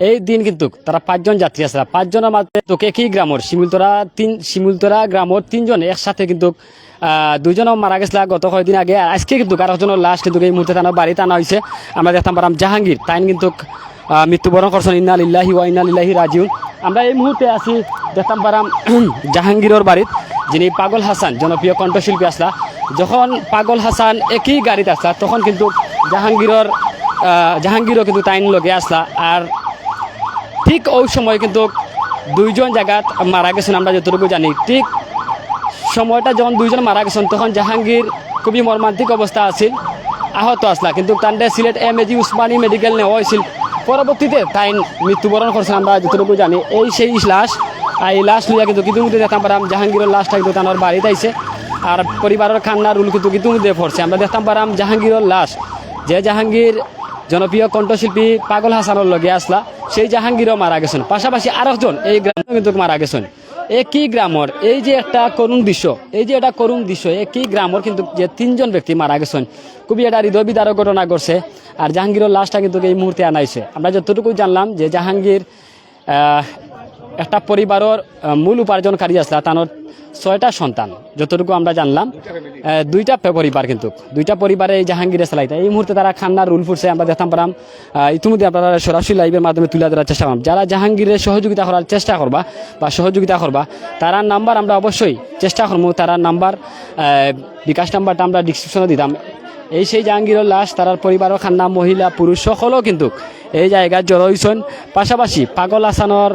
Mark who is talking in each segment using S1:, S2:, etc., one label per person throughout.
S1: এই দিন কিন্তু তারা পাঁচজন যাত্রী আছে। পাঁচজনের মাঝে তো একই গ্রামর শিমুলতরা তিন শিমুলতরা গ্রামর তিনজন একসাথে কিন্তু আহ, দুইজনও মারা গেছিল। গত কয়েকদিন আগে আজকে কিন্তু আরেকজনের লাশ কিন্তু এই মুহূর্তে তার বাড়িতে আনা হয়েছে। আমরা দেখতাম পারাম জাহাঙ্গীর তাই কিন্তু মৃত্যুবরণ করছেন। ইন্না লিল্লাহি ওয়া ইন্না লিল্লাহি রাজিউন। আমরা এই মুহূর্তে আছি দেখতাম পারাম জাহাঙ্গীরের বাড়িত যিনি পাগল হাসান জনপ্রিয় কণ্ঠশিল্পী আসলা। যখন পাগল হাসান একই গাড়িতে আসলা তখন কিন্তু জাহাঙ্গীরের জাহাঙ্গীরও কিন্তু তাইন লগে আসলা। আর ঠিক ওই সময় কিন্তু দুইজন জায়গাত মারা গেছেন, আমরা যতটুকু জানি। ঠিক সময়টা যখন দুইজন মারা গেছেন, তখন জাহাঙ্গীর খুবই মর্মান্তিক অবস্থা আছিল, আহত আসলা কিন্তু তান্ডে Sylhet M A G Osmani medical নেওয়া হয়েছিল পরবর্তীতে তাই মৃত্যুবরণ করছেন, আমরা যতটুকু জানি। এই সেই লাশ, আর এই লাশ লইয়া কিন্তু ইতিমধ্যে দেখতাম পারাম জাহাঙ্গীরের লাশটা কিন্তু তার বাড়িতে আইছে আর পরিবারের খান্না রুল কিন্তু ইতিমধ্যে পড়ছে। আমরা দেখতাম পারাম জাহাঙ্গীরের লাশ। যে জাহাঙ্গীর জনপ্রিয় কণ্ঠশিল্পী পাগল হাসানোর লগে আসলা সেই জাহাঙ্গীরও মারা গেছেন। পাশাপাশি আরেকজন, এই গ্রাম কিন্তু মারা গেছেন। এ কি গ্রামর এই যে একটা করুণ দৃশ্য, এই যে একটা করুণ দৃশ্য এ কি গ্রামর কিন্তু যে তিনজন ব্যক্তি মারা গেছেন। খুবই একটা হৃদয় বিদারক ঘটনা ঘটছে আর জাহাঙ্গীরের লাশটা কিন্তু এই মুহূর্তে আনাইছে। আমরা যতটুকু জানলাম যে জাহাঙ্গীর একটা পরিবারের মূল উপার্জনকারী আসলা তার ছয়টা সন্তান, যতটুকু আমরা জানলাম। দুইটা পরিবার কিন্তু, দুইটা পরিবারে এই জাহাঙ্গীরে চালাইতে এই মুহূর্তে তারা খান্নার রুল ফুটছে, আমরা দেখতাম পারাম ইতিমধ্যে আপনারা সরাসরি লাইভের মাধ্যমে তুলে ধরার চেষ্টা করলাম। যারা জাহাঙ্গীরের সহযোগিতা করার চেষ্টা করবা বা সহযোগিতা করবা তারা নাম্বার আমরা অবশ্যই চেষ্টা করব। তারা নাম্বার বিকাশ নাম্বারটা আমরা ডিসক্রিপশনে দিতাম। এই সেই জাহাঙ্গীরের লাশ, তারার পরিবারের খান্না, মহিলা, পুরুষ, সকলেও কিন্তু এই জায়গায় জড়ো হইছেন। পাশাপাশি পাগল আসানোর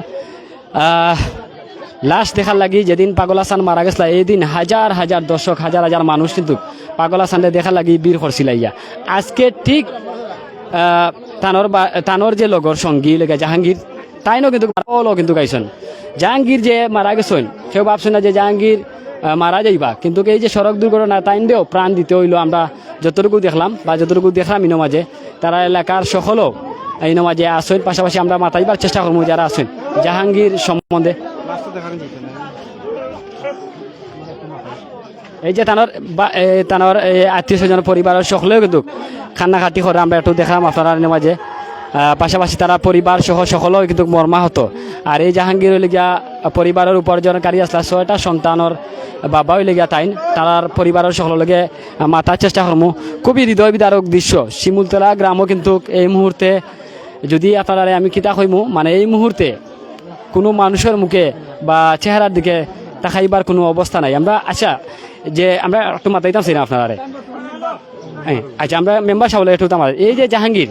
S1: লাশ দেখার লাগি যেদিন পাগল হাসান মারা গেছিল দিন হাজার হাজার দর্শক, হাজার হাজার মানুষ কিন্তু পাগল হাসানকে দেখার লাগি বীর করছিল আজকে ঠিক তানোর বা, তানোর যে লগর সঙ্গী লেগে জাহাঙ্গীর, তাইনও কিন্তু অলও কিন্তু গাইছেন। জাহাঙ্গীর যে মারা গেছেন, সেও ভাবছেন না যে জাহাঙ্গীর মারা যাইবা। কিন্তু এই যে সড়ক দুর্ঘটনা তাইন দেও প্রাণ দিতে হইল আমরা যতটুকু দেখলাম বা যতটুকু দেখলাম ইনো মাঝে, তারা এলাকার সকলও এই মাঝে আসেন পাশাপাশি আমরা মাতাইবার চেষ্টা করব যারা আছেন। জাহাঙ্গীর সম্বন্ধে। এই যে তানোর তানোর আত্মীয় স্বজন, পরিবারের সকলেও কিন্তু খাতি করে আমরা একটু দেখলাম আপনারা মাঝে পাশাপাশি তারা পরিবার সহ সকলেও কিন্তু মর্মাহত। আর এই জাহাঙ্গীর হইলে গিয়া পরিবারের উপার্জনকারী আসলা ছয়টা সন্তানের বাবা হইলে গিয়া তাইন তার পরিবারের সকলকে মাতার চেষ্টা করমু খুবই হৃদয় বিদারক দৃশ্য। শিমুলতলা গ্রামও কিন্তু এই মুহূর্তে যদি আপনারা আমি কিতা কইমু মানে এই মুহূর্তে কোনো মানুষের মুখে বা চেহারার দিকে তাকাইবার কোনো অবস্থা নাই। আমরা আচ্ছা যে আমরা একটু মাতাইতাম না আপনারা হ্যাঁ আচ্ছা আমরা মেম্বার সাহলে একটু আমার এই যে জাহাঙ্গীর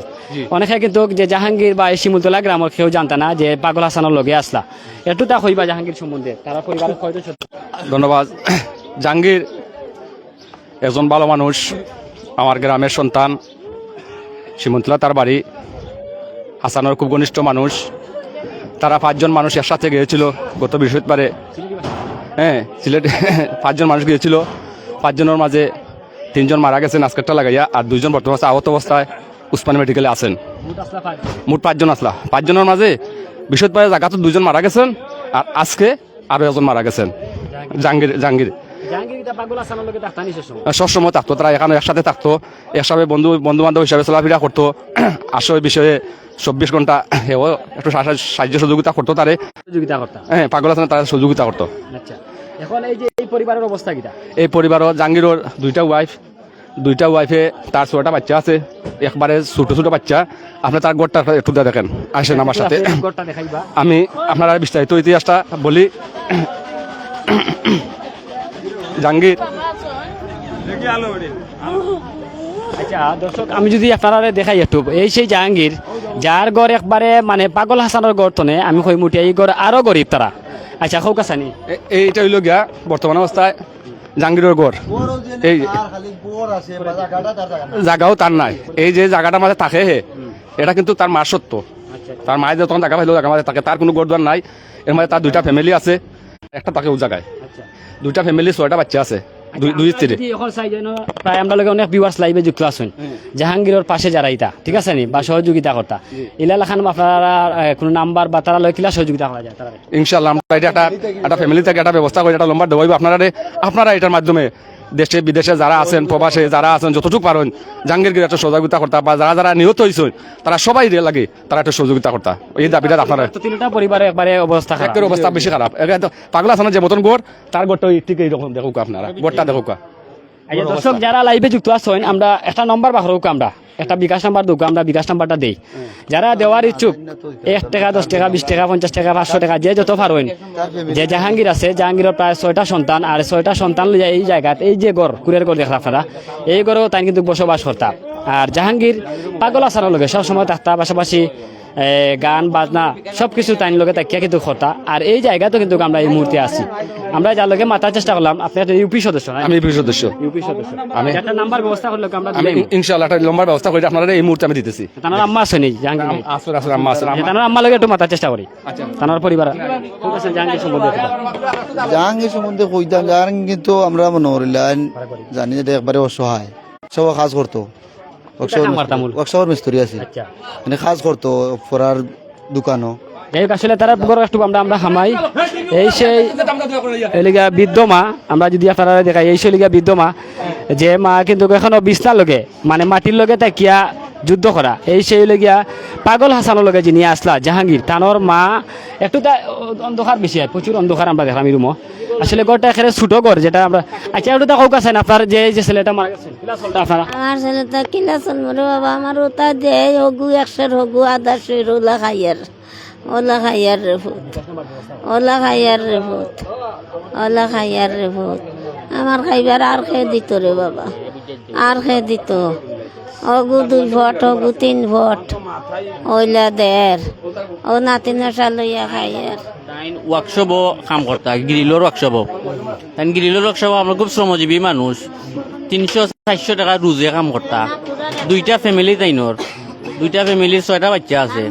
S1: অনেকে কিন্তু যে জাহাঙ্গীর বা এই শিমুলতলা গ্রামের কেউ জানতা না যে পাগল হাসানের লগে আসলা। একটু তা কইবা জাহাঙ্গীর সম্বন্ধে তারা কয়জন
S2: ধন্যবাদ। জাহাঙ্গীর একজন ভালো মানুষ আমার গ্রামের সন্তান সীমন্তলা তার বাড়ি। হাসানের খুব ঘনিষ্ঠ মানুষ। তারা পাঁচজন মানুষ একসাথে গিয়েছিল গত বৃহস্পতিবারে। হ্যাঁ সিলেট পাঁচজন মানুষ গিয়েছিল। পাঁচজনের মাঝে তিনজন মারা গেছেন আজকেরটা লাগাইয়া, আর দুজন বর্তমান আহত অবস্থায় উসমানী মেডিকেলে আছেন। মোট পাঁচজন আসলা। পাঁচজনের মাঝে বৃহস্পতিবারে জায়গাতে দুজন মারা গেছেন, আর আজকে আরও একজন মারা গেছেন। জাহাঙ্গীর জাহাঙ্গীর। সবসময় থাকতো তারা এখানে একসাথে থাকতো একসাথে বন্ধু বন্ধু বান্ধব হিসাবে চলাফেরা করতো। আসলে বিষয়ে চব্বিশ ঘণ্টা হেও একটু সাহায্য সহযোগিতা করতো তারে।
S1: সহযোগিতা করতাম
S2: হ্যাঁ পাগল আছে তারা সহযোগিতা করতো।
S1: আচ্ছা। এখন এই যে এই পরিবারের অবস্থা কিটা?
S2: এই পরিবারও জাহাঙ্গীরের দুইটা ওয়াইফ দুইটা ওয়াইফে তার ছয়টা বাচ্চা আছে একবারে ছোটো ছোটো বাচ্চা। আপনি তার গোটটা একটু দেখেন আসেন আমার সাথে। আমি আপনারা বিস্তারিত ইতিহাসটা বলি। জাহাঙ্গীর।
S1: আচ্ছা দর্শক আমি যদি আপনারা দেখাই একটু এই সেই জাহাঙ্গীর যার ঘর একবারে মানে পাগল হাসানের ঘর তনে আমি কই মুটি এই ঘর আরও গরিব তারা আচ্ছা হোক আসানি
S2: এ- এইটা হইল গিয়া বর্তমান অবস্থায় জাহাঙ্গীরের গড়। এই জায়গাও তার নাই। এই যে জায়গাটা মাঝে থাকে হে এটা কিন্তু তার মার সত্য। তার মায়ের যে তখন জায়গা পাইলো জায়গা মাঝে থাকে। তার কোনো গড় নাই। এর মাঝে তার দুইটা ফ্যামিলি আছে। একটা থাকে ও জায়গায়
S1: আচ্ছা
S2: দুইটা ফ্যামিলি ছয়টা বাচ্চা আছে। দুই দুই স্ত্রী।
S1: এখন চাই যেন প্রায় আমরা লগে অনেক ভিউয়ার্স লাইভে যুক্ত আছেন জাহাঙ্গীরের পাশে যারা ইতা ঠিক আছে নি? বা সহযোগিতা করতা। ইলা লাখান আপনারা কোনো নাম্বার বা তারা লয় কিলা সহযোগিতা করা যায় তারা
S2: ইনশাল্লাহ আমরা এটা একটা একটা ফ্যামিলি থেকে একটা ব্যবস্থা করে একটা লম্বা দেবো আপনারা আপনারা এটার মাধ্যমে দেশে বিদেশে যারা আছেন প্রবাসে যারা আছেন যতটুকু পারেন জাহাঙ্গীরগির একটা সহযোগিতা করতা বা যারা যারা নিহত হয়েছেন তারা সবাই রে লাগে তারা একটা সহযোগিতা করতা। এই দাবিটা আপনারা
S1: তো তিনটা পরিবারে একবারে অবস্থা
S2: একের অবস্থা বেশি খারাপ। পাগলা আছে যে মতন গোড় তার গোড়টা ঠিক এইরকম দেখুক আপনারা গোটটা দেখুক।
S1: আচ্ছা, দর্শক যারা লাইভে যুক্ত আছেন আমরা একটা নম্বর বাহর আমরা। একটা বিকাশ নাম্বার দুঃখ আমরা বিকাশ নাম্বারটা দেই। যারা দেওয়ার ইচ্ছুক এক টাকা দশ টাকা বিশ টাকা পঞ্চাশ টাকা পাঁচশো টাকা যে যত পারেন যে জাহাঙ্গীর আছে জাহাঙ্গীরের প্রায় ছয়টা সন্তান আর ছয়টা সন্তান লইয়া এই জায়গাত এই যে গড় কুরিয়ার গড় দেখলাম আপনারা এই গড়েও তাই কিন্তু বসবাস করতাম আর জাহাঙ্গীর পাগল আসানোর লগে সবসময় থাকতা পাশাপাশি গান বাজনা সব কিছু তাইন লগে তাকিয়া কিন্তু খতা। আর এই জায়গাতেও কিন্তু আমরা এই মুহূর্তে আছি। আমরা যার লগে মাতার চেষ্টা করলাম আপনি একটা ইউপি সদস্য না?
S2: আমি বিশ সদস্য।
S1: ইউপি সদস্য।
S2: আমি-
S1: একটা নাম্বার ব্যবস্থা করলে আমরা
S2: আমি
S1: দিলাম
S2: ইনশাল্লাহ একটা লম্বার ব্যবস্থা করে আপনারা এই মুহূর্তে আমি দিতেছি।
S1: তানার আম্মা আছে নি জাহাঙ্গীর ভাই?
S2: আসুন আসুন আম্মা আম্মা।
S1: তানার আম্মা লগে একটু মাতার চেষ্টা করি। আচ্ছা। তানার পরিবার ঠিক আছে জাহাঙ্গীর সম্বন্ধে
S3: জাহাঙ্গীর সম্বন্ধে কইতাম জাহাঙ্গীর কিন্তু আমরা মনে করিলাম জানি যে একবারে অসহায়। সব কাজ করতো। ওয়ার্কশপের মিস্ত্রি আছে।
S1: আচ্ছা।
S3: মানে কাজ করতো পড়ার দোকানও।
S1: যাই হোক আসলে তারা বড় একটু আমরা আমরা হামাই। এই সেই এলিগা বৃদ্ধ মা আমরা যদি আপনারা দেখাই এই সেই লিগা বৃদ্ধ মা যে মা কিন্তু এখনও বিছনা লগে মানে মাটির লগে তাকিয়া যুদ্ধ করা। এই সেই লগিয়া পাগল হাসানোর লগে যিনি আসলা জাহাঙ্গীর তানোর মা একটু তা অন্ধকার বেশি হয় প্রচুর অন্ধকার আমরা দেখলাম এই রুমও আসলে গড়টা এখানে ছোটো গড়, যেটা আমরা আচ্ছা একটু তা কাউকে আছেন আপনার যে যে ছেলেটা মারা গেছেন কিলা আপনারা
S4: আমার ছেলেটা কিলা চলমরে বাবা আমার ওটা দে হগু একশোর হগু আধা শৈর ওলা খাইয়ার ওলা খাইয়ার রে ভূত। ওলা খাইয়ার রে ভূত। ওলা খাইয়ার রে ভূত। আমার খাইবার আর খেয়ে দিত রে বাবা। আর খেয়ে দিত অগু দুই ভট, অগু তিন ভট, ওইলা দের ও নাতি নশা লইয়া খাইয়ার।
S5: আর ওয়ার্কশপও কাম করতা গ্রিলর ওয়ার্কশপ তাই গ্রিলর ওয়ার্কশপ আমরা খুব শ্রমজীবী মানুষ। তিনশো চারশো টাকা রোজে কাম করতা। দুইটা ফ্যামিলি তাইনর। দুইটা ফ্যামিলির ছয়টা বাচ্চা আছে।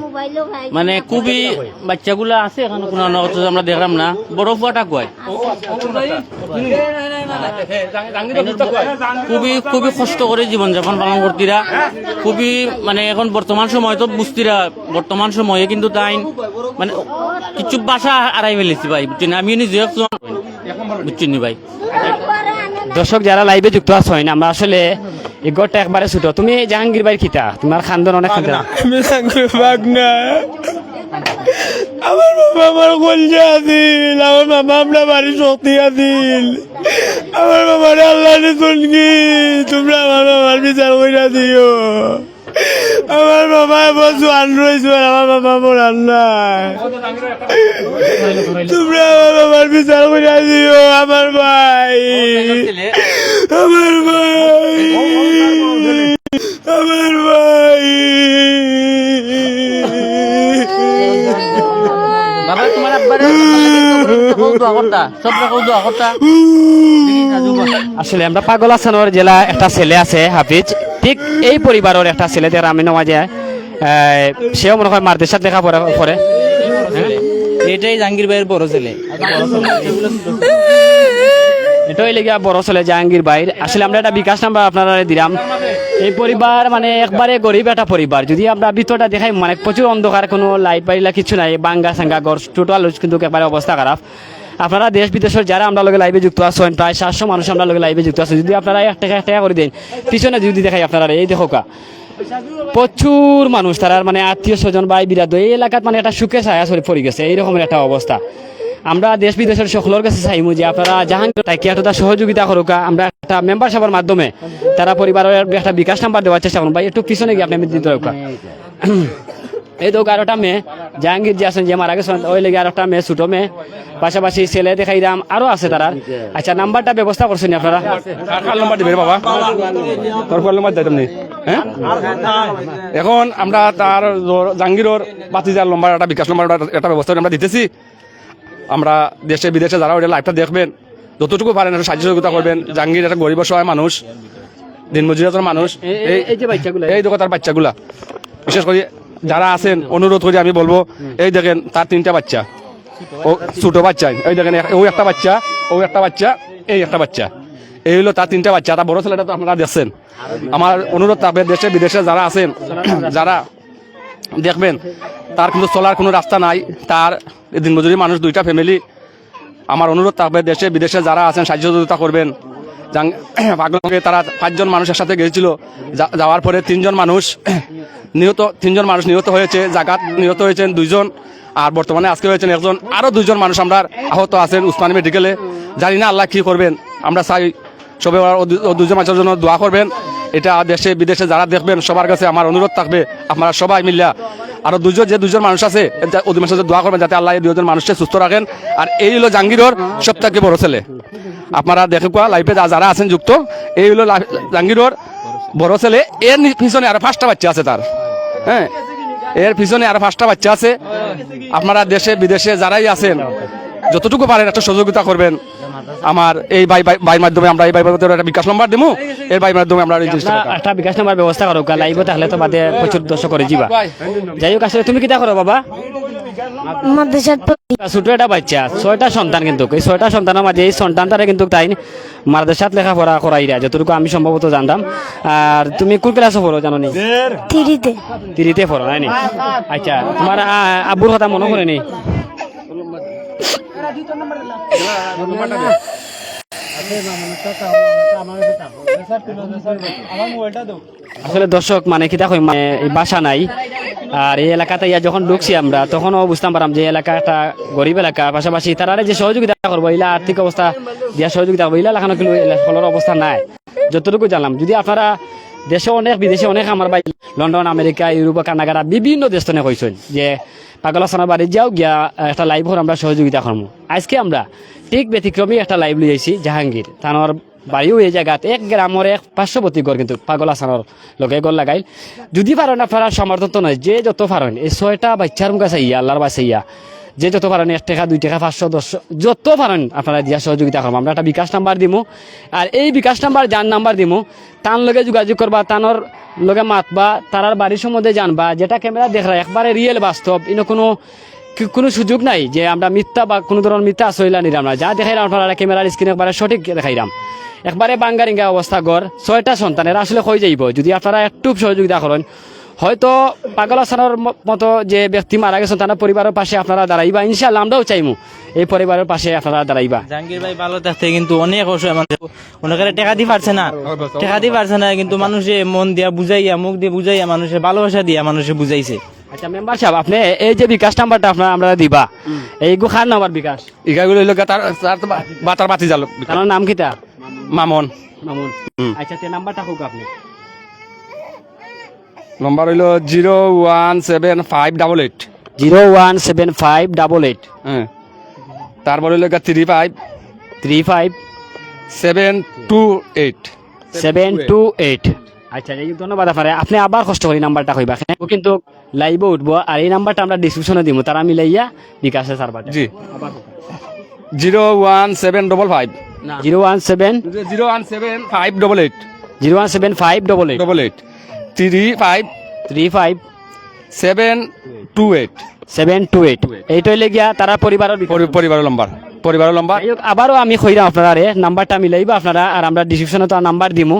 S5: মানে খুবই বাচ্চাগুলো আছে, এখানে কোনো আমরা দেখলাম না। বড় ফুয়াটা কয়? খুবই খুবই কষ্ট করে জীবনযাপন পালন করতিরা। খুবই মানে এখন বর্তমান সময় তো বুঝতিরা, বর্তমান সময়ে কিন্তু তাই মানে কিছু বাসা আড়াই ফেলেছি ভাই বুঝছেন আমি নিজে বুঝছেন ভাই?
S1: দর্শক, যারা লাইভে যুক্ত আছেন, আমরা আসলে এই গড়টা একবারে ছোট। তুমি জাহাঙ্গীর ভাই খিতা। তোমার খান্দন অনেক খান্দন
S6: আমার বাবা আমার কলজা আছিল। আমার বাবা আমরা বাড়ি শক্তি আছিল। আমার বাবার আল্লাহ শুনকি তোমরা আমার বাবার বিচার কইরা দিও। আমার বাবা এবার জোয়ান রয়েছে আমার বাবা মরান নাই। তোমরা আমার বাবার বিচার কইরা দিও, আমার ভাই। আমার ভাই আমার ভাই।
S5: বাবা তোমার আব্বারে দোয়া করতা সব রকম দোয়া করতা
S1: আসলে আমরা পাগল আসানোর জেলা একটা ছেলে আছে হাফিজ। ঠিক এই পরিবারের একটা ছেলে যারা আমি নমাজে সেও মনে হয় মারদের সাথে লেখা পড়ে পড়ে
S5: এটাই জাহাঙ্গীর ভাইয়ের বড় ছেলে।
S1: এটাই লেগে বড় ছেলে জাহাঙ্গীর ভাই। আসলে আমরা একটা বিকাশ নাম্বার আপনারা দিলাম। এই পরিবার মানে একবারে গরিব একটা পরিবার। যদি আমরা ভিতরটা দেখাই মানে প্রচুর অন্ধকার, কোনো লাইট বাড়িলা কিছু নাই, বাঙ্গা সাঙ্গা গড় টোটাল কিন্তু একবারে অবস্থা খারাপ। আপনারা দেশ, বিদেশের যারা আমরা লগে লাইভে যুক্ত আছেন প্রায় সাতশো মানুষ আমরা লগে লাইভে যুক্ত আছে। যদি আপনারা এক টাকা এক টাকা করে দেন, পিছনে যদি দেখাই আপনারা, এই দেখো কা। প্রচুর মানুষ, তারা মানে আত্মীয় স্বজন ভাই বিরাদ এই এলাকাত মানে একটা সুখে ছায়া পড়ে গেছে। এইরকমের একটা অবস্থা। আমরা দেশ বিদেশের সকলের কাছে চাইমু যে আপনারা জাহাঙ্গীর তাকে একটা সহযোগিতা করুক, আমরা একটা মেম্বারশিপের মাধ্যমে তারা পরিবারের একটা বিকাশ নাম্বার দেওয়ার চেষ্টা করুন। ভাই, একটু পিছনে গিয়ে আপনি দিতে হোক এই তো আরেকটা মেয়ে, জাহাঙ্গীর যে আছেন যে মারা গেছেন, ওই লেগে আরেকটা মেয়ে, ছোট মেয়ে। পাশাপাশি ছেলে দেখাই দাম আরও আছে তারা। আচ্ছা নাম্বারটা ব্যবস্থা করছেন আপনারা?
S2: বাবা? হ্যাঁ? এখন আমরা তার জ- জাহাঙ্গীরর বাতিজার নম্বর, একটা বিকাশ একটা- একটা ব্যবস্থা আমরা দিতেছি। আমরা দেশে বিদেশে যারা ওটা লাইফটা দেখবেন যতটুকু পারেন একটু সাহায্য সহযোগিতা করবেন। জাহাঙ্গীর একটা গরিব সহায় মানুষ দিনমজুরিয়াতের মানুষ এই
S1: যে বাচ্চাগুলো।
S2: এই দেখো তার বাচ্চাগুলা। বিশেষ করে যারা আছেন অনুরোধ করে আমি বলব এই দেখেন তার তিনটা বাচ্চা। ও ছোট বাচ্চা এই দেখেন ও একটা বাচ্চা ও একটা বাচ্চা এই একটা বাচ্চা। এই হলো তার তিনটা বাচ্চা তার বড় ছেলেটা তো আপনারা দেখছেন। আমার অনুরোধ থাকবে দেশে বিদেশে যারা আছেন যারা দেখবেন, তার কিন্তু চলার কোনো রাস্তা নাই। তার দিনমজুরি মানুষ দুইটা ফ্যামিলি আমার অনুরোধ থাকবে, দেশে, বিদেশে যারা আছেন, সাহায্য সহযোগিতা করবেন। তারা পাঁচজন মানুষের সাথে গিয়েছিল। যাওয়ার পরে তিনজন মানুষ নিহত, তিনজন মানুষ নিহত হয়েছে, জাগাত নিহত হয়েছেন দুইজন। আর বর্তমানে আজকে হয়েছেন একজন আরও দুইজন মানুষ আমরা আহত আছেন উসমানী মেডিকেলে জানি না আল্লাহ কী করবেন। আমরা চাই সবে ওরা ও দু- ও দুজন মানুষের জন্য দোয়া করবেন। এটা দেশে, বিদেশে যারা দেখবেন, সবার কাছে আমার অনুরোধ থাকবে, আপনারা সবাই মিলিয়া আরও দুজন, যে দুজন মানুষ আছে মানুষের দোয়া করবেন যাতে আল্লাহ দুজন মানুষকে সুস্থ রাখেন। আর এই হলো জাহাঙ্গীরর সব থেকে বড় ছেলে। আপনারা দেখে কোয়া লাইফে যারা আছেন যুক্ত, এই হলো জাহাঙ্গীরর বড় ছেলে। এর পিছনে আরও পাঁচটা বাচ্চা আছে তার। হ্যাঁ এর পিছনে আরও পাঁচটা বাচ্চা আছে। আপনারা দেশে, বিদেশে যারাই আছেন যতটুকু পারেন একটা সহযোগিতা করবেন। আমার এই ভাই ভাই- ভাইয়ের মাধ্যমে আমরা এই ভাই মাধ্যমে একটা বিকাশ নম্বর দেবো এর ভাইয়ের মাধ্যমে আমরা এই জিনিসটা
S1: একটা বিকাশ নাম্বার ব্যবস্থা করো লাইভ তাহলে তো বাদে প্রচুর দর্শক করে যাবা যাই হোক আসলে তুমি কিটা করো বাবা?
S7: মাদ্রাসাত
S1: ছোট একটা বাচ্চা ছয়টা সন্তান কিন্তু। এই ছয়টা সন্তানের মাঝে এই সন্তানটারে কিন্তু তাই মাদ্রাসাত লেখাপড়া করাইরা যতটুকু আমি সম্ভবত জানতাম। আর তুমি কোন ক্লাসে পড়ো জানো নি? তিরিতে। পড়ো নাই আচ্ছা তোমার আব্বুর কথা মনে করে নি? আসলে দর্শক মানে কি দেখো মানে বাসা নাই, আর এই এলাকাতে ইয়া যখন ঢুকছি আমরা, তখনও বুঝতাম পারলাম যে এলাকা একটা গরিব এলাকা। পাশাপাশি তারা যে সহযোগিতা করব ইলা আর্থিক অবস্থা, দিয়া সহযোগিতা করব ইলা এলাকানো কিন্তু অবস্থা নাই। যতটুকু জানলাম, যদি আপনারা দেশে অনেক, বিদেশে অনেক আমার ভাই লন্ডন আমেরিকা ইউরোপ কানাডা বিভিন্ন দেশ তনে কইছেন যে পাগলা সানার বাড়ি যাও গিয়া একটা লাইভ আমরা সহযোগিতা করব আজকে আমরা ঠিক ব্যতিক্রমী একটা লাইভ লিয়ে আইছি জাহাঙ্গীর তানোর বাড়িও এই জায়গাত এক গ্রামের এক পার্শ্ববর্তী ঘর কিন্তু পাগল আসানোর লগে গল লাগাইল। যদি পারেন আপনারা সমর্থন নয় যে যত পারেন এই ছয়টা বাচ্চার মুখে চাইয়া আল্লাহর বাসাইয়া যে যত পারেন এক টাকা, দুই টাকা, পাঁচশো, দশশো, যত পারেন আপনারা দিয়া সহযোগিতা করব আমরা একটা বিকাশ নাম্বার দিমু। আর এই বিকাশ নাম্বার যার নাম্বার দিমু। তার লগে যোগাযোগ করবা, তানোর লগে মাতবা, তারার বাড়ির সম্বন্ধে জানবা। যেটা ক্যামেরা দেখরা, একবারে রিয়েল বাস্তব। ইনো কোনো কোনো সুযোগ নাই যে আমরা মিথ্যা বা কোনো ধরনের মিথ্যা আসইলা নিলাম না। যা দেখাইলাম আপনারা ক্যামেরার স্ক্রিনে একবারে সঠিক দেখাইলাম। একবারে বাঙ্গারিঙ্গা অবস্থা গড় ছয়টা সন্তানের আসলে হয়ে যাইব। যদি আপনারা একটু সহযোগিতা করেন হয়তো পাগল আসানোর মতো যে ব্যক্তি মারা গেছেন তারা পরিবারের পাশে আপনারা দাঁড়াইবা। ইনশাল্লাহ আমরাও চাইমু। এই পরিবারের পাশে আপনারা দাঁড়াইবা।
S5: জাহাঙ্গীর ভাই ভালো থাকতে কিন্তু অনেক অসহায় মানুষ। ওনাকে টাকা দিয়ে পারছে না। টাকা দিয়ে পারছে না কিন্তু মানুষে মন দিয়া বুঝাইয়া মুখ দিয়ে বুঝাইয়া মানুষের ভালোবাসা দিয়া মানুষে বুঝাইছে।
S1: আচ্ছা মেম্বার সাহেব আপনি এই যে বিকাশ নাম্বারটা আপনারা আমরা দিবা। এই গুখার নাম্বার বিকাশ।
S2: ইগাগুলো হইল তার বাতি জাল
S1: তার নাম কিতা?
S2: মামন।
S1: মামুন। আচ্ছা তে নাম্বারটা হোক আপনি।
S2: নম্বর হইল zero one seven five double eight
S1: zero one seven five double eight
S2: হ্যাঁ। তারপর হইল three five
S1: three five
S2: seven two eight
S1: seven two eight আচ্ছা এই ধন্যবাদ আপনার আপনি আবার কষ্ট করি নাম্বারটা কইবা। ও কিন্তু লাইভে উঠবো আর এই নাম্বারটা আমরা ডিসক্রিপশনে দিব তারা মিলাইয়া বিকাশে সারবা
S2: জি। Zero one seven double five
S1: zero one seven
S2: zero one seven five double eight
S1: zero one seven five double eight
S2: double eight three five
S1: three five
S2: seven two eight
S1: seven two eight এইটা হইলে গিয়া তারা পরিবারের।
S2: পরিবারের নম্বর পরিবারের নম্বর
S1: আবারও আমি কইরাম আপনারা রে নাম্বারটা মিলাইবা আপনারা আর আমরা ডিসক্রিপশনে তো নাম্বার দিমু।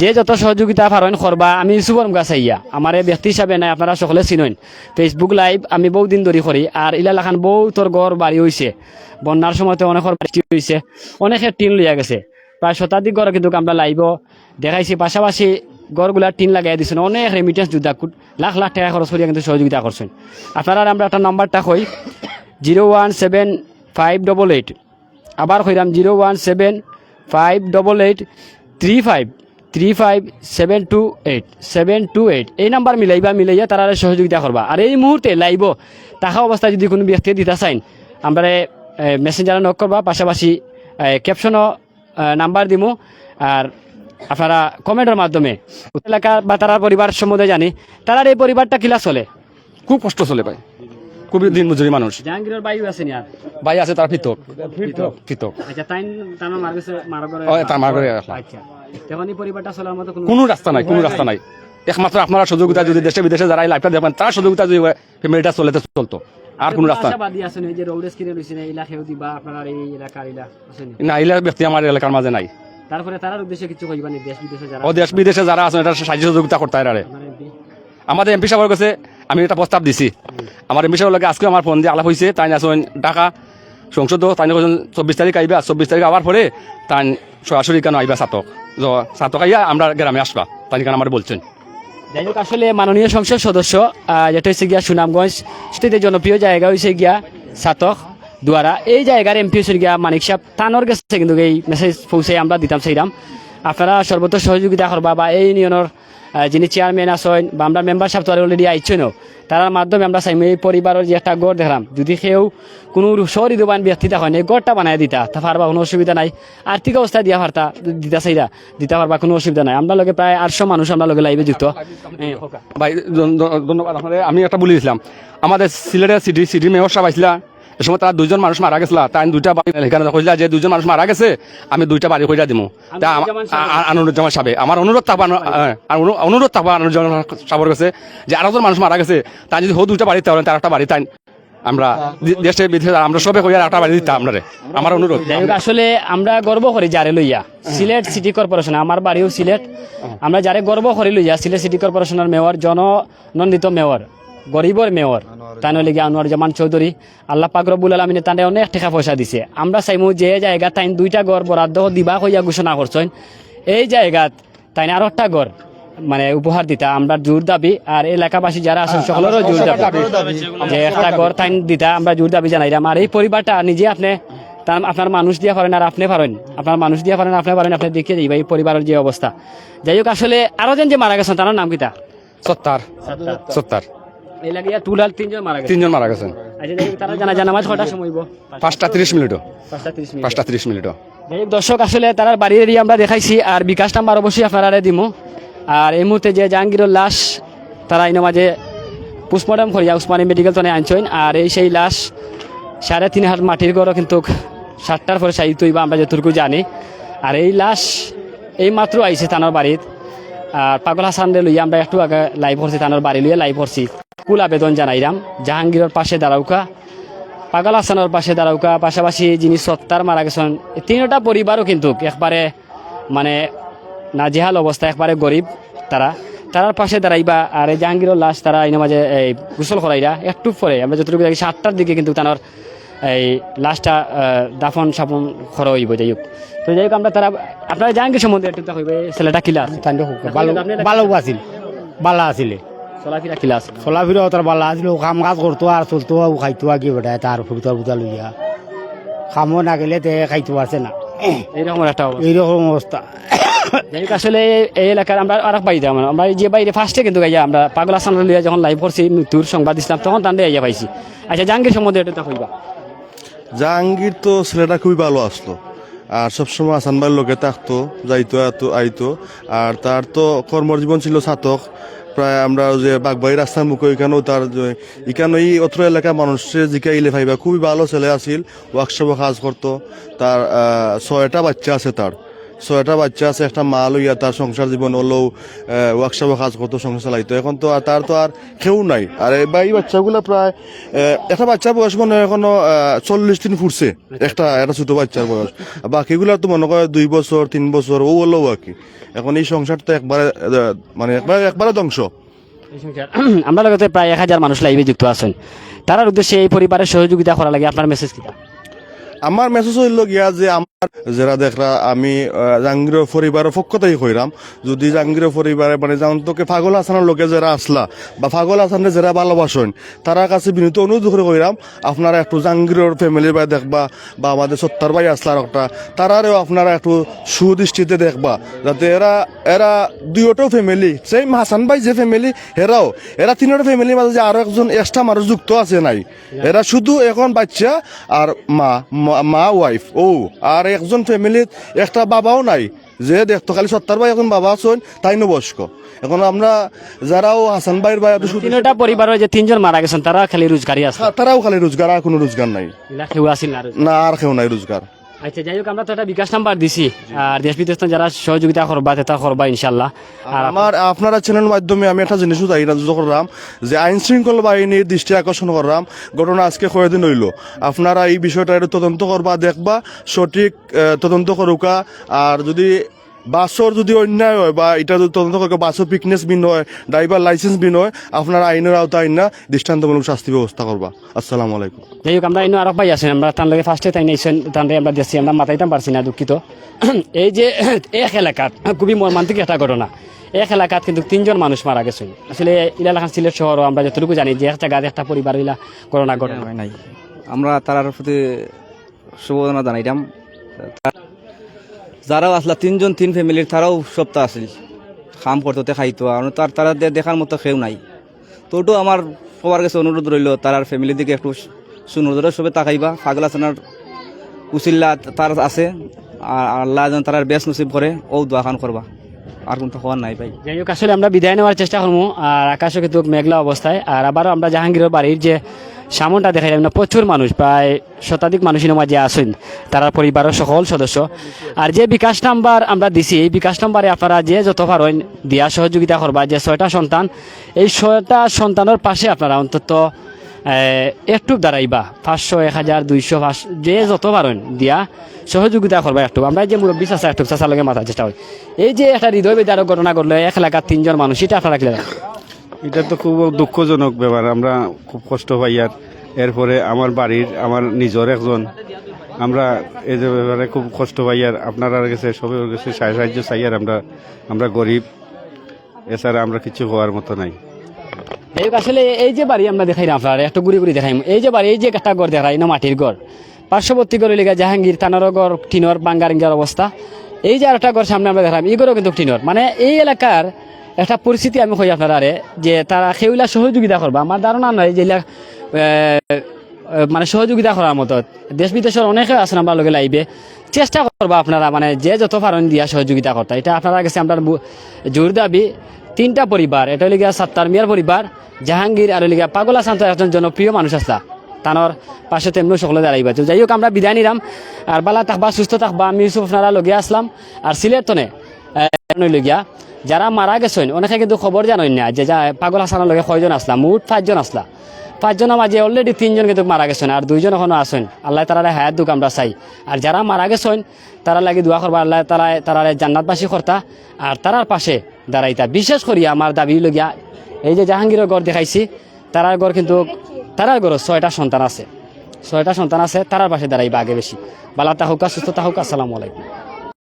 S1: যে যত সহযোগিতা পারেন করবা আমি ইউসুফর গাছাইয়া আমার এই ব্যক্তি হিসাবে নাই আপনারা সকলে চিনইন ফেসবুক লাইভ আমি বহু দিন ধরে করি আর ইলা লাখান বউ তোর ঘর বাড়ি হইছে বন্যার সময়তে অনেকের বৃষ্টি হয়েছে অনেকে টিন লইয়া গেছে। প্রায় শতাধিক ঘর কিন্তু আমরা লাইভ দেখাইছি। পাশাপাশি গড়গুলা টিন লাগাই দিছেন, অনেক রেমিটেন্স যোদ্ধা কুট- লাখ লাখ টাকা খরচ করিয়া কিন্তু সহযোগিতা করছেন। আপনারা আমরা একটা নাম্বারটা কই zero one seven five double eight আবার কইরাম zero one seven five double eight three five three five seven two eight seven two eight এই নাম্বার মিলাইবা মিলাইয়া তারা সহযোগিতা করবা। আর এই মুহূর্তে লাইব টাকা অবস্থায় যদি কোনো ব্যক্তি দিতে চাইন, আমরা মেসেঞ্জারে নক করবা, পাশাপাশি ক্যাপশনও নাম্বার দিমু, আর আপনারা কমেন্টের মাধ্যমে এলাকা বা তারা পরিবার সম্বন্ধে জানি তারার এই পরিবারটা কিলা চলে?
S2: খুব কষ্ট চলে ভাই। খুবই দিন মজুরি মানুষ।
S1: জাহাঙ্গীরের বায়ু আছে আর?
S2: ভাই আছে তার ফিতক ফিতক
S1: আচ্ছা তাই তার মার গেছে মারা করে
S2: তার মার ঘরে
S1: আচ্ছা। তখন এই পরিবারটা চলার মতো কোনো
S2: রাস্তা নাই কোনো রাস্তা নাই। একমাত্র আপনারা সহযোগিতা যদি দেশে বিদেশে যারা এই লাইফটা দেখবেন তার সহযোগিতা যদি ফ্যামিলিটা চলেতে চলতো। আর কোনো রাস্তা
S1: এলাকার
S2: না? ব্যক্তি আমার এলাকার মাঝে নাই।
S1: তারপরে তারার উদ্দেশ্যে কিছু কইবা নি দেশ বিদেশে যারা
S2: ও দেশ বিদেশে যারা আছেন এটা সাহায্য সহযোগিতা করতে আরে আমাদের এমপি সাহেবের কাছে আমি একটা প্রস্তাব দিছি। আমার এমপি সাহেবের লগে আজকে আমার ফোন দিয়ে আলাপ হয়েছে তাই আসুন ঢাকা সংসদ তাই চব্বিশ তারিখ আইবা চব্বিশ তারিখ আবার পরে তাই সরাসরি কেন আইবা সাতক? সাতক আইয়া আমরা গ্রামে আসবা তাই কেন আমার বলছেন?
S1: যাই হোক আসলে মাননীয় সংসদ সদস্য যেটা হচ্ছে গিয়া সুনামগঞ্জ সেটাতে জনপ্রিয় জায়গা হয়েছে গিয়া সাতক। দুয়ারা। এই জায়গার এমপি হচ্ছে গিয়া মানিক সাহেব। তানোর কাছে কিন্তু এই মেসেজ পৌঁছে আমরা দিতাম সেইরাম আপনারা সর্বত সহযোগিতা করবা বা এই ইউনিয়নের যিনি চেয়ারম্যান আছেন বা আমরা মেম্বার সাহেব তো অলরেডি আইছেন তার মাধ্যমে আমরা চাইম এই পরিবারের যে একটা গড় দেখলাম। যদি সেও কোনো সহৃদবান ব্যক্তি থাকেন এই গড়টা বানাই দিতা, তা পারবা, কোনো অসুবিধা নাই। আর্থিক অবস্থা দিয়া পারতা, দিতা চাইরা দিতে পারবা, কোনো অসুবিধা নাই। আমরা লগে প্রায় আটশো মানুষ আমরা লগে লাইভে যুক্ত।
S2: ভাই, ধন- ধন- ধন্যবাদ আমি একটা বলে দিছিলাম। আমাদের সিলেটের সিটি সিটি মেয়র সাহেব আইসলা এ সময় তারা দুইজন মানুষ মারা গেছিল তাই দুইটা বাড়ি এখানে কইলা যে দুইজন মানুষ মারা গেছে আমি দুইটা বাড়ি কইরা দিমু। তা আমা-
S1: আনোয়ারুজ্জামান সাহেব।
S2: আ- আ- আনোয়ারুজ্জামান সাহেব। আমার অনুরোধ থাকবা অনুরোধ থাকবা আনোয়ারুজ্জামান সাহেবের কাছে যে আরও মানুষ মারা গেছে তাই যদি হো দুইটা বাড়ি তাহলে তার একটা বাড়ি তাই আমরা দেশে বিদেশে আমরা সবে কইয়া একটা বাড়ি দিতাম আপনারে। আমার অনুরোধ।
S1: আসলে আমরা গর্ব করি যারে লইয়া। সিলেট সিটি কর্পোরেশন আমার বাড়িও সিলেট। আমরা যারে গর্ব করি লইয়া সিলেট সিটি কর্পোরেশনের মেয়র জননন্দিত মেয়র। গরিবর মেয়র তাই নলে গিয়া আনোয়ার জামান চৌধুরী আল্লাহ পাক রব্বুল আলমিনে তানে অনেক টাকা পয়সা দিছে। আমরা চাইমু যে জায়গা তাই দুইটা গড় বরাদ্দ দিবা হইয়া ঘোষণা করছেন। এই জায়গাত তাই আরও একটা গড় মানে উপহার দিতা। আমরা জোর দাবি আর এলাকাবাসী যারা আছেন সকলেরও জোর দাবি। যে একটা গড় তাই দিতা আমরা জোর দাবি জানাইলাম। আর এই পরিবারটা নিজে আপনি তার আপনার মানুষ দিয়ে পারেন আর আপনি পারেন। আপনার মানুষ দিয়ে পারেন আপনি পারেন আপনি দেখিয়ে দিই এই পরিবারের যে অবস্থা। যাই হোক আসলে আরও জন যে মারা গেছেন তার নাম কিতা
S2: সত্তার। সত্তার।
S1: এই লাগিয়া তুলাল তিনজন মারা গেছে।
S2: তিনজন মারা গেছেন
S1: আচ্ছা যাই হোক, তারা জানা জানা সময় হইব?
S2: পাঁচটা তিরিশ মিনিটও
S1: পাঁচটা তিরিশ মিনিট
S2: পাঁচটা তিরিশ মিনিটও
S1: যাই হোক, দর্শক আসলে তার বাড়ির এরিয়া আমরা দেখাইছি আর বিকাশ নাম্বার অবশ্যই আপনারা দিমু। আর এই মুহূর্তে যে জাহাঙ্গীরের লাশ তারা ইনো মাঝে পোস্টমর্টম করিয়া উসমানী মেডিকেল তনে আনছেন আর এই সেই লাশ সাড়ে তিন হাত মাটির গড়ও কিন্তু সাতটার পরে সাইত হইবা আমরা যতটুকু জানি। আর এই লাশ এই মাত্র আইছে তানোর বাড়িত আর পাগল হাসান লইয়া আমরা একটু আগে লাইভ করছি তানোর বাড়ি লইয়া লাইভ করছি কুল আবেদন জানাইলাম। জাহাঙ্গীরের পাশে দাঁড়াউকা, পাগল হাসানের পাশে দাঁড়াউকা, পাশাপাশি যিনি সত্তার মারা গেছেন তিনটা পরিবারও কিন্তু একবারে মানে নাজেহাল অবস্থা, একবারে গরিব তারা। তারার পাশে দাঁড়াইবা আর এই জাহাঙ্গীরের লাশ তারা এই মাঝে এই গোসল করাইরা একটু পরে, আমরা যতটুকু দেখি সাতটার দিকে কিন্তু তার এই লাশটা দাফন, সাফন করা হইব, যাই হোক। তো যাই হোক, আমরা তারা, আপনারা জাহাঙ্গীর সম্বন্ধে একটু হইবে, ছেলেটা কিলা
S6: ভালো ভালো আছিল, বালা আছিলে।
S1: চলাফিরা কিলা আছে
S6: চলাফিরা তার বালা আছিল কাম কাজ করতো আর চলতো আর খাইতো কি বেটায় তার ফুটা ফুটা লইয়া কামও না গেলে তে খাইতো আছে না।
S1: এইরকম একটা অবস্থা।
S6: এইরকম অবস্থা।
S1: যাই আসলে এই- এলাকার আমরা আর এক বাইরে আমরা আমরা যে বাইরে ফার্স্টে কিন্তু গাইয়া আমরা পাগল হাসান লিয়া যখন লাইভ করছি মৃত্যুর সংবাদ দিছিলাম তখন তান্ডে আইয়া পাইছি। আচ্ছা জাহাঙ্গীর সম্বন্ধে এটা তো হইবা
S8: জাহাঙ্গীর তো ছেলেটা খুবই ভালো আসলো। আর সবসময় আসান ভাইয়ের লোকে থাকতো যাইতো এতো আইতো। আর তার তো কর্মজীবন ছিল ছাতক প্রায় আমরা যে বাগবাড়ি রাস্তার মুখে ওইখানেও তার যে- এখানে এই অত্র এলাকার মানুষের জিকাইলে ভাইবা। খুবই ভালো ছেলে আছিল ওয়ার্কশপে কাজ করতো। তার ছয়টা বাচ্চা আছে তার। ছয়টা বাচ্চা আছে, একটা মা লইয়া তার সংসার জীবন হলেও ওয়ার্কশপে কাজ করতো, সংসার চালাইতো। এখন তো আর তার তো আর কেউ নাই। আর এবার এই বাচ্চাগুলো প্রায় একটা বাচ্চার বয়স মনে হয় এখনও চল্লিশ দিন ফুটছে একটা একটা ছোটো বাচ্চার বয়স। বাকিগুলো তো মনে করে দুই বছর, তিন বছর, ও হলেও আর কি এখন এই সংসারটা একবারে মানে একবারে একবারে ধ্বংস।
S1: আমরা লগতে প্রায় এক হাজার মানুষ লাইভে যুক্ত আছেন। তার উদ্দেশ্যে এই পরিবারের সহযোগিতা করা লাগে। আপনার মেসেজ কিটা
S8: আমার মেসেজ হইল গিয়া যে আমার যারা দেখরা আমি জাহাঙ্গীর পরিবারের পক্ষ থেকে কইরাম, যদি জাহাঙ্গীর পরিবারে মানে যেমন তোকে ফাগল হাসানের লোকে যারা আসলা বা ফাগল হাসানের যারা ভালোবাসেন তারা কাছে বিনীত অনুরোধ করে কইরাম, আপনারা একটু জাহাঙ্গীরের ফ্যামিলির ভাই দেখবা বা আমাদের সত্তার ভাই আসলার একটা, তারারেও আপনারা একটু সুদৃষ্টিতে দেখবা, যাতে এরা এরা দুইটাও ফ্যামিলি সেই হাসান ভাই যে ফ্যামিলি এরাও, এরা তিনটা ফ্যামিলির মাঝে যে আরও একজন এক্সট্রা মানুষ যুক্ত আছে নাই। এরা শুধু এখন বাচ্চা আর মা মা- ওয়াইফ ও। আর একজন ফ্যামিলির একটা বাবাও নাই। যে দেখতো খালি সত্তার ভাই এখন বাবা আছেন তাই বয়স্ক এখন আমরা যারাও হাসান ভাইয়ের ভাই
S1: তিনটা পরিবারের যে তিনজন মারা গেছেন তারা খালি রোজগারই আছে।
S8: তারাও খালি রোজগার আর কোনো রোজগার নাই।
S1: না
S8: আর কেউ নাই রোজগার।
S1: আচ্ছা যাই হোক আমরা তো একটা বিকাশ নাম্বার দিছি। আর দেশ বিদেশ যারা সহযোগিতা করবা তা করবা ইনশাল্লাহ আর
S8: আমার আপনারা চ্যানেল মাধ্যমে আমি একটা জিনিস তাই করলাম যে আইন শৃঙ্খলা বাহিনীর দৃষ্টি আকর্ষণ করলাম ঘটনা আজকে কয়েকদিন হইল। আপনারা এই বিষয়টা একটু তদন্ত করবা দেখবা সঠিক তদন্ত করুকা আর যদি বাসর যদি অন্যায় হয় বা এটা যদি তদন্ত করে বাসর ফিটনেস বিন হয় ড্রাইভার লাইসেন্স বিন হয় আপনার আইনের আওতায় আইন না দৃষ্টান্তমূলক শাস্তি ব্যবস্থা করবা আসসালামু আলাইকুম।
S1: যাই হোক আমরা ইনো আরও পাই আছেন আমরা তার লগে ফার্স্টে তাই নিয়েছেন তার আমরা দেখছি আমরা মাথাইতাম পারছি না দুঃখিত। এই যে এক এলাকাত খুবই মর্মান্তিক একটা ঘটনা। এক এলাকাত কিন্তু তিনজন মানুষ মারা গেছেন। আসলে ইলাকান সিলেট শহর আমরা যতটুকু জানি যে এক জায়গায় একটা পরিবার ইলা ঘটনা ঘটনা।
S9: হয় নাই। আমরা তারার প্রতি শুভকামনা জানাইলাম তা- যারাও আসলা, তিনজন, তিন ফ্যামিলির তারাও সপ্তাহ আসিল কাম করতে খাইতো, আর তার, তারা দেখার মতো কেউ নাই। তো ওটাও আমার সবার কাছে অনুরোধ রইল তারার ফ্যামিলির দিকে একটু সুনজরে সবে তাকাইবা। পাগলা সানার উচিল্লা তার আছে, আর আল্লাহ যেন তারার বেশ নসিব করে, ও দোয়াখান করবা। আর কোনটা হওয়ার নাই ভাই।
S1: যাই হোক, আসলে আমরা বিদায় নেওয়ার চেষ্টা করব, আর আকাশও কিন্তু মেঘলা অবস্থায়। আর আবারও আমরা জাহাঙ্গীরের বাড়ির যে সামনটা দেখাইলাম না, প্রচুর মানুষ, প্রায় শতাধিক মানুষের মাঝে আসেন তারা পরিবারের সকল সদস্য। আর যে বিকাশ নাম্বার আমরা দিছি, এই বিকাশ নাম্বারে আপনারা যে যত পারেন দিয়া সহযোগিতা করবা, যে ছয়টা সন্তান, এই ছয়টা সন্তানের পাশে আপনারা অন্তত একটু দাঁড়াইবা, পাঁচশো, এক হাজার, দুইশো, পাঁচ, যে যত পারেন দিয়া সহযোগিতা করবা একটু আমরা যে মুরব্বী চাষা একটু চাষার লগে মাথার চেষ্টা করি। এই যে একটা হৃদয় বেদারক ঘটনা ঘটলো, এক এলাকার তিনজন মানুষ এটা আপনারা?
S10: এটা তো খুব দুঃখজনক ব্যাপার। আমরা খুব কষ্ট পাই আর এরপরে আমার বাড়ির, আমার নিজের একজন, আমরা এই যে ব্যাপারে খুব কষ্ট পাই আর আপনারা কাছে সবের কাছে সাহায্য চাই আর আমরা আমরা গরিব। এছাড়া আমরা কিছু হওয়ার মতো নাই।
S1: এই আসলে এই যে বাড়ি আমরা দেখাই না আপনার, একটু ঘুরি ঘুরি দেখাই। এই যে বাড়ি, এই যে একটা ঘর দেখাই, না মাটির ঘর। পার্শ্ববর্তী ঘর লেগে জাহাঙ্গীর থানার ঘর, টিনর, বাঙ্গারিঙ্গার অবস্থা। এই যে আরেকটা ঘর সামনে আমরা দেখাম এই ঘরও কিন্তু টিনর। মানে এই এলাকার একটা পরিস্থিতি আমি কই আপনারা যে তারা সেগুলা সহযোগিতা করবা। আমার ধারণা নয় যে এগুলা, মানে সহযোগিতা করার মতো। দেশ বিদেশের অনেকে আছেন আমরা লগে লাইবে চেষ্টা করবা আপনারা মানে যে যত পারেন দিয়া সহযোগিতা করতে। এটা আপনারা কাছে আমরা জোর দাবি। তিনটা পরিবার এটা হলে গিয়া সাত্তার মিয়ার পরিবার জাহাঙ্গীর আর হলে গিয়া পাগলা শান্ত একজন জনপ্রিয় মানুষ আসলা তানোর পাশে তেমনি সকলে দাঁড়াইবা। যাই হোক আমরা বিদায় নিলাম। আর বালা থাকবা সুস্থ থাকবা। আমি ইউসুফ আপনারা লগে আসলাম। আর সিলেট যারা মারা গেছেন অনেকে কিন্তু খবর জানেন না যে যা পাগল হাসানের লগে কয়জন আসলাম মুঠ পাঁচজন আসলা পাঁচজনের মাঝে অলরেডি তিনজন কিন্তু মারা গেছেন আর দুইজন এখনও আছেন আল্লাহ তারা হায়াত দুক আমরা চাই আর যারা মারা গেছেন তারা লাগি দোয়া করবা আল্লাহ তারা তারা জান্নাতবাসী কর্তা আর তারার পাশে দাঁড়াইতা বিশেষ করি আমার দাবি লগিয়া এই যে জাহাঙ্গীরের গড় দেখাইছি তারার গড় কিন্তু তারার গড় ছয়টা সন্তান আছে। ছয়টা সন্তান আছে তারার পাশে দাঁড়াইবা আগে বেশি বালা তাহুকা, সুস্থ তাহুকা, আসসালামু আলাইকুম।